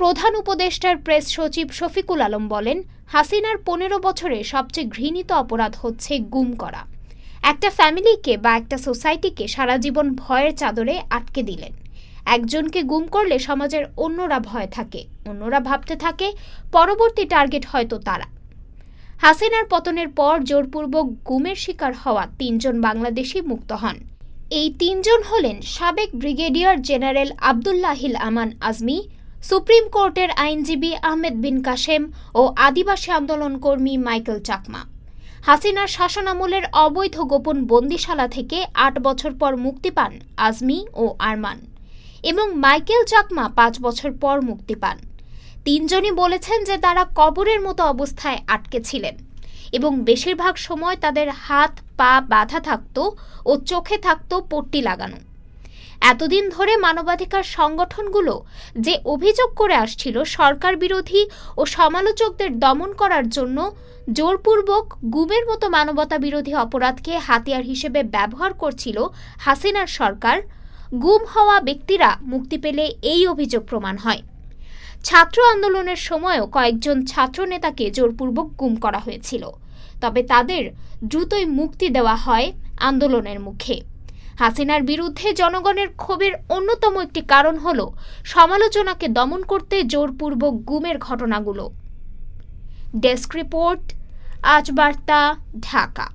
প্রধান উপদেষ্টার প্রেস সচিব শফিকুল আলম বলেন, হাসিনার পনেরো বছরে সবচেয়ে ঘৃণিত অপরাধ হচ্ছে গুম করা। একটা ফ্যামিলিকে বা একটা সোসাইটিকে সারা জীবন ভয়ের চাদরে আটকে দিলেন। একজনকে গুম করলে সমাজের অন্যরা ভয় থাকে, অন্যরা ভাবতে থাকে, পরবর্তী টার্গেট হয়তো তারা। হাসিনার পতনের পর জোরপূর্বক গুমের শিকার হওয়া তিনজন বাংলাদেশি মুক্ত হন। এই তিনজন হলেন সাবেক brigadier general Abdullahil Aman Azmi supreme কোর্টের আইনজীবী আহমেদ বিন কাশেম ও আদিবাসী আন্দোলন কর্মী মাইকেল চাকমা। হাসিনার শাসনামলের অবৈধ গোপন বন্দিশালা থেকে আট বছর পর মুক্তি পান আজমি ও আরমান এবং মাইকেল চাকমা পাঁচ বছর পর মুক্তি পান। তিনজনই বলেছেন যে তারা কবরের মতো অবস্থায় আটকে ছিলেন এবং বেশিরভাগ সময় তাদের হাত, পা বাঁধা থাকত ও চোখে থাকত পট্টি লাগানো। এতদিন ধরে মানবাধিকার সংগঠনগুলো যে অভিযোগ করে আসছিল সরকার বিরোধী ও সমালোচকদের দমন করার জন্য জোরপূর্বক গুমের মতো মানবতা বিরোধী অপরাধকে হাতিয়ার হিসেবে ব্যবহার করছিল হাসিনার সরকার, গুম হওয়া ব্যক্তিরা মুক্তি পেলে এই অভিযোগ প্রমাণ হয়। ছাত্র আন্দোলনের সময়ও কয়েকজন ছাত্র নেতাকে জোরপূর্বক গুম করা হয়েছিল, তবে তাদের দ্রুতই মুক্তি দেওয়া হয় আন্দোলনের মুখে। হাসিনার বিরুদ্ধে জনগণের ক্ষোভের অন্যতম একটি কারণ হল সমালোচনাকে দমন করতে জোরপূর্বক গুমের ঘটনাগুলো। ডেস্ক রিপোর্ট, আজ বার্তা, ঢাকা।